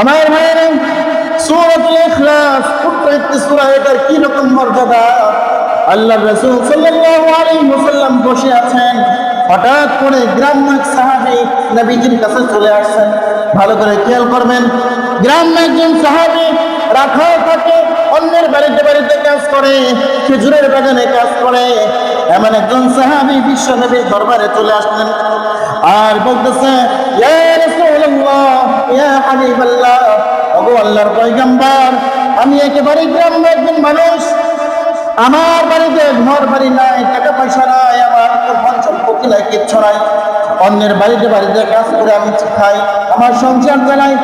আমার ভাইয়েরা, সূরাতুল ইখলাস একটি সূরা এটার কি রকম মর্যাদা? আল্লাহ রাসূল সাল্লাল্লাহু আলাইহি ওয়াসাল্লাম বসে আছেন। হঠাৎ করে গ্রাম্য এক সাহাবী নবীজির কাছে চলে আসছেন। ভালো করে খেয়াল করবেন গ্রাম্য একজন সাহাবী রাখা থাকে অন্যের বাড়িতে বাড়িতে কাজ করে, খেজুরের বাগানে কাজ করে। এমন একজন সাহাবী বিশ্ব নবীর দরবারে চলে আসলেন। আর বলতেছে, ইয়া রাসূলুল্লাহ আমি একেবারে গ্রাম্য একজন মানুষ। আমার বাড়িতে ঘর বাড়ি নাই, টাকা পয়সা নাই, আমার ধন সম্পত্তি নাই, কিচ্ছু নাই। অন্যের বাড়িতে বাড়িতে কাজ করে আমি খাই, আমার সংসার চালাই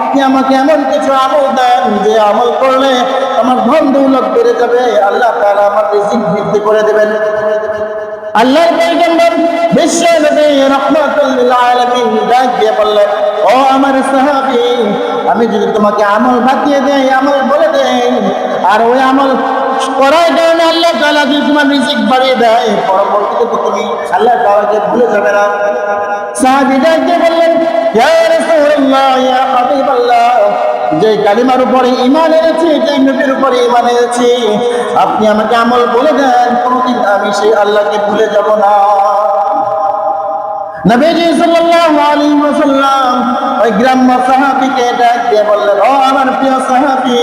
আপনি আমাকে এমন কিছু আমল দেন যে আমল করলে আমার ধন দৌলত বেড়ে যাবে। আল্লাহ তাআলা আমার রিজিক বৃদ্ধি করে দেবেন। পয়গম্বর বিশ্ব নবী রাহমাতুল লিল আলামিন ডাক দিয়ে ও আমার সাহাবী, আমি যদি তোমাকে আমল বাতিয়ে দেই, আমল বলে দেই, আর ওই আমল করার কারণে আল্লাহ তাআলা যদি তোমার রিজিক বাড়িয়ে দেয়, পরবর্তীতে তো তুমি আল্লাহ তাআলাকে ভুলে যাবে না। সাহাবী ডাক দিয়ে বললেন যে কালিমার উপরে ইমান এনেছি, যে নবীর উপরে ইমান এনেছি, আপনি আমাকে আমল বলে দেন, কোনদিন আমি সেই আল্লাহকে ভুলে যাব না। নবীজি সাল্লাল্লাহু আলাইহি ওয়াসাল্লাম ওই গ্রাম্য সাহাবীকে ডাক দিয়ে বললেন, ও আমার প্রিয় সাহাবী,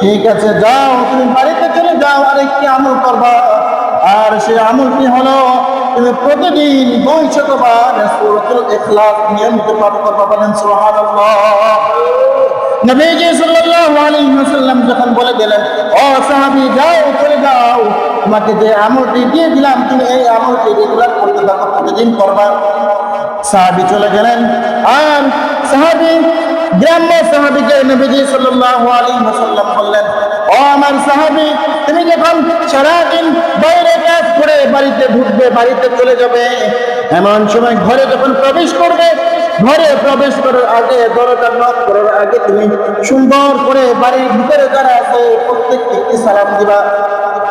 ঠিক আছে, যাও, তুমি বাড়িতে চলে যাও আর একটি করবা। আর সেই আমলটি হলো, তুমি প্রতিদিন দুই শতবার সূরাতুল ইখলাস করবা। বলেন, সুবহানাল্লাহ। নবীজি সাল্লাল্লাহু আলাইহি ওয়াসাল্লাম যখন বলে দিলেন, ও সাহাবী, যাও, চলে যাও, তোমাকে যে আমলটি দিয়ে দিলাম, তুমি এই আমলটি রেগুলার করতে থাকো। প্রতিদিন করবা সাহাবী চলে গেলেন? আর সাহাবী, গ্রাম্য সাহাবীকে নবীজি সাল্লাল্লাহু আলাইহি ওয়াসাল্লাম বললেন, ও আমার সাহাবি, তুমি যখন সারাদিন বাইরে কাজ করে বাড়িতে ঢুকবে, বাড়িতে চলে যাবে, এমন সময় ঘরে যখন প্রবেশ করবে, ঘরে প্রবেশ করার আগে, দরজা নক করার আগে তুমি সুন্দর করে বাড়ির ভিতরে যারা আছে, প্রত্যেককে সালাম দিবা।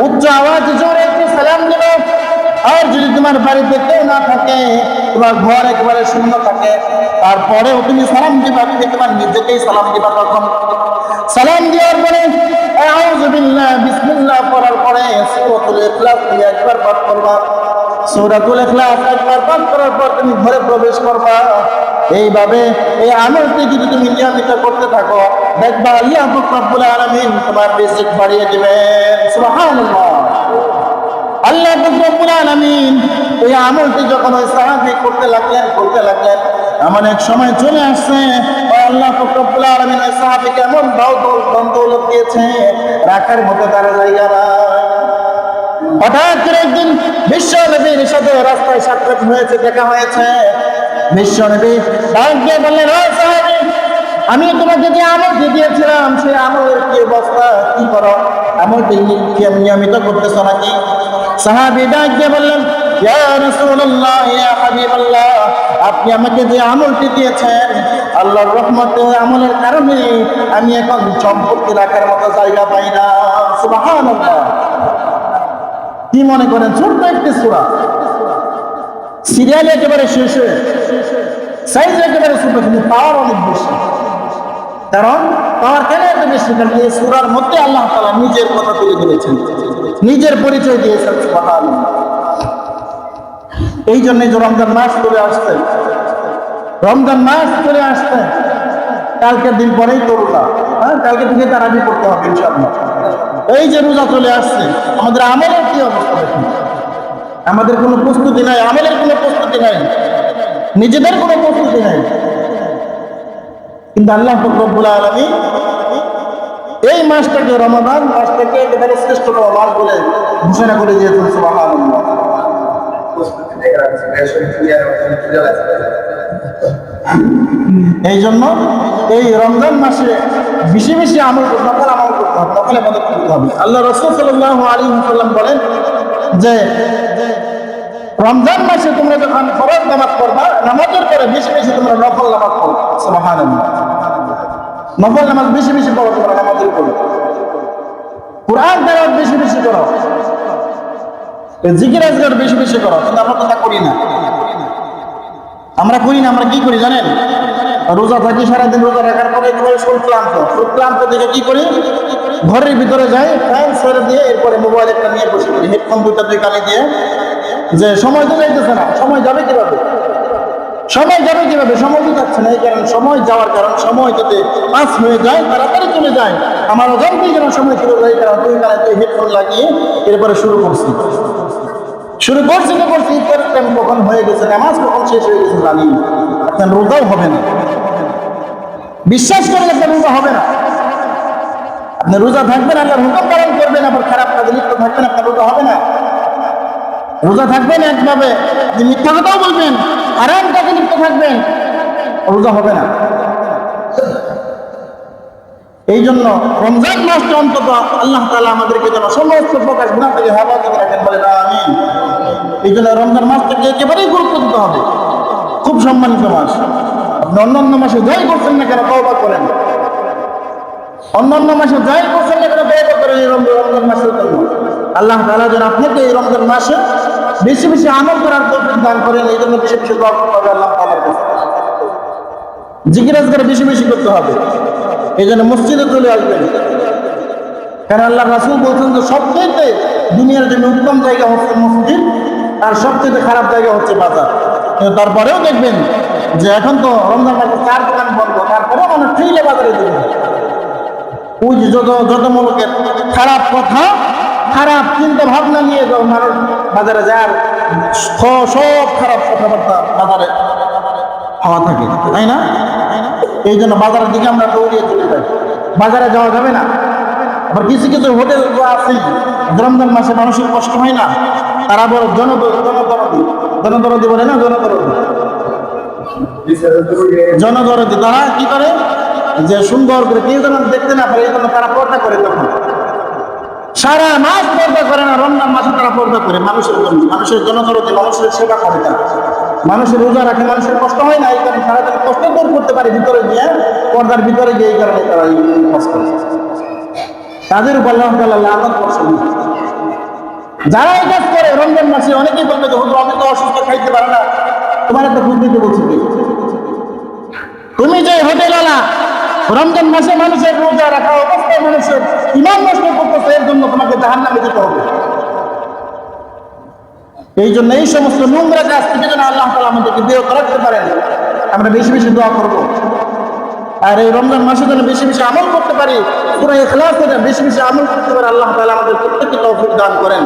উচ্চ আওয়াজ জোরে সালাম দিবা। আর যদি তোমার বাড়িতে কেউ না থাকে, তোমার ঘর একবারে শূন্য থাকে, তারপরেও তুমি সালাম দিবা, তুমি তোমার নিজেকেই সালাম দিবা তখন। সালাম দেওয়ার পরে, আউযু বিল্লাহ, বিসমিল্লাহ পড়ার পরে সূরাতুল ইখলাস তুমি একবার পাঠ করবা। সূরাতুল ইখলাস একবার পাঠ করার পর তুমি ঘরে প্রবেশ করবা। এইভাবে এই আমলটি যদি তুমি নিয়মিত করতে থাকো, দেখবা আল্লাহ রব্বুল আলামিন তোমার রিজিক বাড়িয়ে দিবেন। সুবহানাল্লাহ। আল্লাহ রব্বুল আমলটি যখন ওই করতে লাগলেন করতে লাগলেন, এমন এক সময় চলে আসছে। আল্লাহ রব্বুল আলামিন ওই সাহাবীকে এমন দাও দৌল দিয়েছে। রাখার মতো তার জায়গা হঠাৎ করে একদিন বিশ্ব সাথে রাস্তায় সাক্ষাৎ হয়েছে, দেখা হয়েছে। বিশ্ব ডাক দিয়ে বললেন, ও সাহাবী আমি তোমাকে যে আমলটি দিয়েছিলাম সেই আমলের কি অবস্থা? কি করো? আমলটি কি নিয়মিত করতেছো নাকি? সাহাবী ডাক দিয়ে বললেন আপনি আমাকে যে আমলটি দিয়েছেন, আল্লাহর রহমতে আমলের কারণে আমি এখন সম্পত্তি রাখার মতো জায়গা পাই না। কি মনে করেন? ছোট্ট একটি সুরা। সিরিয়াল একেবারে শেষ হয়ে সাইজ একেবারে ছোট, কিন্তু পাওয়ার অনেক বেশি। কারণ পাওয়ার কেন এত বেশি? কারণ এই সুরার মধ্যে আল্লাহ তালা নিজের কথা তুলে ধরেছেন। নিজের পরিচয় দিয়েছেন, সুবহানাল্লাহ। এই জন্য যে রমজান মাস চলে আসছে। রমজান মাস চলে আসছে। কালকের দিন পরেই তো রোজা। হ্যাঁ কালকে থেকে তারাবি করতে হবে এই যে রোজা চলে আসছে, আমাদের আমলের কি অবস্থা দেখুন। আমাদের কোনো প্রস্তুতি নাই, আমলের কোনো প্রস্তুতি নাই। নিজেদের কোনো প্রস্তুতি নাই। কিন্তু আল্লাহ রব্বুল আলামিন এই মাসটাকে, রমাদান মাসটাকে একেবারে শ্রেষ্ঠতম মাস বলে ঘোষণা করে দিয়েছেন, সুবহানাল্লাহ। এই জন্য এই রমজান মাসে বেশি বেশি আমল হবে আমল করতে হবে, নকলে মদত করতে হবে। আল্লাহ রসুল সাল্লাহ আলী সাল্লাম বলেন যে, রমজান মাসে তোমরা যখন ফরজ নামাজ পড়বা, নামাজের পরে বেশি বেশি তোমরা নফল নামাজ পড়ো সুবহান নফল নামাজ বেশি বেশি পড়ো তোমরা নামাজের পরে কোরআন তেলাওয়াত বেশি বেশি করো। জিকির আজগার বেশি বেশি করো, কিন্তু আমরা কথা করি না। আমরা করি না, আমরা কি করি জানেন? রোজা থাকি, সারাদিন রোজা রাখার পরে একেবারে শরীর ক্লান্ত। শরীর ক্লান্ত দেখে কি করি? ঘরের ভিতরে যাই ফ্যান ছেড়ে দিয়ে এরপরে মোবাইল একটা নিয়ে বসে করি। হেডফোন দুইটা দুই কানে দিয়ে। যে সময় তো যাইতেছে না, সময় যাবে কীভাবে? সময় যাবে কীভাবে সময় তো যাচ্ছে না, এই কারণে সময় যাওয়ার কারণ, সময় যাতে পাস হয়ে যায়, তাড়াতাড়ি চলে যায়। আমার অজান্তেই যেন সময় চলে যায় কারণ দুই কানে তুই হেডফোন লাগিয়ে এরপরে শুরু করছি। শুরু করছি তো করছি ইফতার টাইম কখন হয়ে গেছে, নামাজ কখন শেষ হয়ে গেছে জানি আপনার রোজাও হবে না। বিশ্বাস করেন আপনার রোজা হবে না। আপনি রোজা থাকবেন আল্লাহর হুকুম পালন করবেন, আবার খারাপ কাজে লিপ্ত থাকবেন, আপনার রোজা হবে না। রোজা থাকবেন একভাবে। মিথ্যা কথাও বলবেন আরাম কাজে লিপ্ত থাকবেন, রোজা হবে না। এই জন্য রমজান মাসটা অন্তত আল্লাহ তালা আমাদেরকে যেন সমস্ত প্রকাশ গুণা থেকে হেফাজত রাখেন বলে আমি এই জন্য রমজান মাসটাকে একেবারেই গুরুত্ব দিতে হবে। খুব সম্মানিত মাস। আপনি অন্যান্য মাসে যাই করছেন না কেন, তওবা করেন। অন্যান্য মাসে যাই করছেন না কেন তওবা করেন এই রমজান মাসের জন্য। আল্লাহ তাআলা যেন আপনাকে এই রমজান মাসে বেশি বেশি আমল করার তৌফিক দান করেন এই জন্য বেশি বেশি দোয়া করতে হবে আল্লাহ তাআলার কাছে। আজকার বেশি বেশি করতে হবে। এই জন্য মসজিদে চলে আসবেন। কারণ আল্লাহ রাসুল বলছেন যে সবচেয়ে দুনিয়ার জন্য উত্তম জায়গা হচ্ছে মসজিদ, আর সবচেয়ে খারাপ জায়গা হচ্ছে বাজার। তারপরেও দেখবেন যে এখন তো রমজান মাসে চার দোকান বন্ধ, তারপরেও মানুষ ফিরলে বাজারে দেবে ওই যত যত মূলকের খারাপ কথা খারাপ চিন্তা ভাবনা নিয়ে যখন মানুষ বাজারে যায় সব খারাপ কথাবার্তা বাজারে হওয়া থাকে, তাই না? এই জন্য বাজারের দিকে আমরা দৌড়িয়ে চলে যাই। বাজারে যাওয়া যাবে না। আবার কিছু কিছু হোটেল আছে রমজান মাসে মানুষের কষ্ট হয় না। তারা বড় জন জনদরদি। বলে না জনদরদি? জনদরদি। তারা কি করে? যে সুন্দর করে কেউ যেন দেখতে না পারে, এই জন্য তারা পর্দা করে তখন। সারা মাস পর্দা করে না, রমজান মাসে তারা পর্দা করে। মানুষের জন্য, মানুষের জনদরদি মানুষের সেবা করে তারা। মানুষের রোজা রাখে, মানুষের কষ্ট হয় না, এই কারণে তারা কষ্ট দূর করতে পারে ভিতরে গিয়ে, পর্দার ভিতরে গিয়ে এই কারণে তারা এই কষ্ট তাদের উপর আল্লাহ করছেন। যারা এই কাজ করে, রমজান মাসে অনেকেই বলবে যে, হুজুর আমি তো অসুস্থ, খাইতে পারে না। তোমার একটা বুদ্ধি দিতে বলছি? তুমি যে হোটেলওয়ালা রমজান মাসে মানুষের রোজা রাখা অবস্থায় মানুষের ইমান নষ্ট করতেছে, এর জন্য তোমাকে জাহান নামে যেতে হবে। এই জন্য এই সমস্ত নোংরা কাজ থেকে যেন আল্লাহ তালা আমাদেরকে বিরত রাখতে পারেন, আমরা বেশি বেশি দোয়া করব। আর এই রমজান মাসে যেন বেশি বেশি আমল করতে পারি পুরো এখলাস বেশি বেশি আমল করতে পারে, আল্লাহ তালা আমাদের প্রত্যেককে তৌফিক দান করেন।